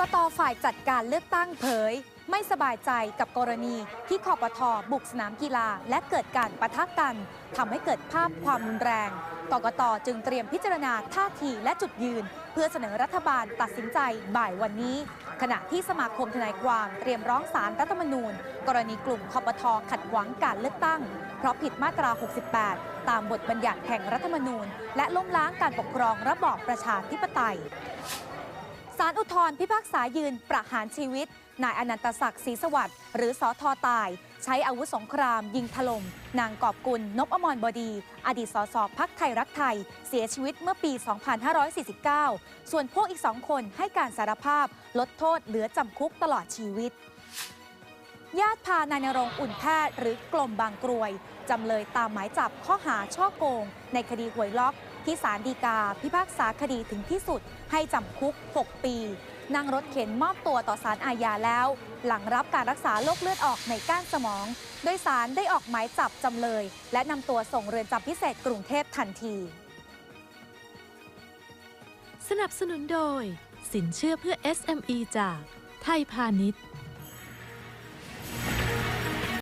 กตฝ่ายจัดการเลือกตั้งเผย ไม่สบายใจกับกรณีที่คอปทบุกสนามกีฬา และเกิดการปะทะกันทำให้เกิดภาพความรุนแรง กกตจึงเตรียมพิจารณาท่าทีและจุดยืน เพื่อเสนอรัฐบาลตัดสินใจบ่ายวันนี้ ขณะที่สมาคมทนายความเตรียมร้องศาลรัฐธรรมนูญ กรณีกลุ่มคอปทขัดขวางการเลือกตั้ง เพราะผิดมาตรา 68 ตามบทบัญญัติแห่งรัฐธรรมนูญ และล้มล้างการปกครองระบอบประชาธิปไตย ศาลอุทธรพิพากษายืนประหารชีวิต นายอนันตศักดิ์ศรีสวัสดิ์หรือสอทอตาย ใช้อาวุธสงคราม ยิงถล่มนางกอบกุลนบอมรบดี อดีตสสพักไทยรักไทย เสียชีวิตเมื่อปี 2549 ส่วนพวกอีกสองคนให้การสารภาพ ลดโทษเหลือจำคุกตลอดชีวิตญาติพานายนรงอุ่นแพทย์หรือกลมบางกรวย จำเลยตามหมายจับข้อหาช่อโกง ในคดีหวยล็อก ที่ศาลฎีกา พิพากษาคดีถึงที่สุดให้จำคุก 6 ปี นั่งรถเข็นมอบตัวต่อศาลอาญาแล้ว หลังรับการรักษาโรคเลือดออกในก้านสมอง โดยศาลได้ออกหมายจับจำเลย และนำตัวส่งเรือนจำพิเศษกรุงเทพทันที สนับสนุนโดย สินเชื่อเพื่อ SME จากไทยพาณิชย์